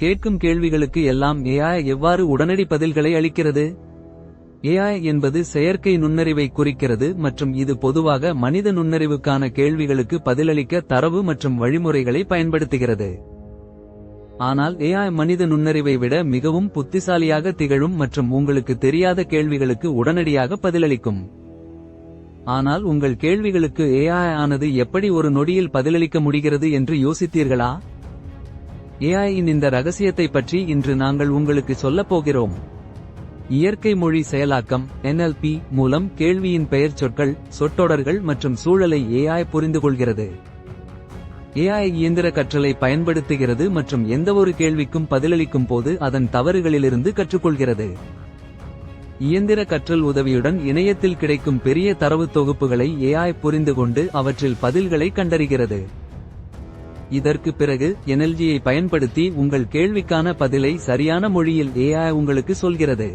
கேட்கும் கேள்விகளுக்கு எல்லாம் ஏஐ எவ்வாறு உடனடி பதில்களை அளிக்கிறது? ஏஐ என்பது செயற்கை நுண்ணறிவை குறிக்கிறது மற்றும் இது பொதுவாக மனித நுண்ணறிவுக்கான கேள்விகளுக்கு பதிலளிக்க தரவு மற்றும் வழிமுறைகளை பயன்படுத்துகிறது. ஆனால் ஏஐ மனித நுண்ணறிவை விட மிகவும் புத்திசாலியாக திகழும் மற்றும் உங்களுக்கு தெரியாத கேள்விகளுக்கு உடனடியாக பதிலளிக்கும். ஆனால் உங்கள் கேள்விகளுக்கு ஏஐ ஆனது எப்படி ஒரு நொடியில் பதிலளிக்க முடிகிறது என்று யோசித்தீர்களா? ஏஐயின் இந்த ரகசியத்தை பற்றி இன்று நாங்கள் உங்களுக்கு சொல்லப் போகிறோம். இயற்கை மொழி செயலாக்கம் என்எல்பி மூலம் கேள்வியின் பெயர் சொற்கள் சொற்றொடர்கள் மற்றும் சூழலை ஏஆய் புரிந்து கொள்கிறது. ஏஐ இயந்திர கற்றலை பயன்படுத்துகிறது மற்றும் எந்தவொரு கேள்விக்கும் பதிலளிக்கும் போது அதன் தவறுகளிலிருந்து கற்றுக்கொள்கிறது. இயந்திர கற்றல் உதவியுடன் இணையத்தில் கிடைக்கும் பெரிய தரவு தொகுப்புகளை புரிந்து கொண்டு அவற்றில் பதில்களை கண்டறிகிறது. இதற்கு பிறகு என்எல்ஜியை பயன்படுத்தி உங்கள் கேள்விக்கான பதிலை சரியான மொழியில் AI உங்களுக்கு சொல்கிறது.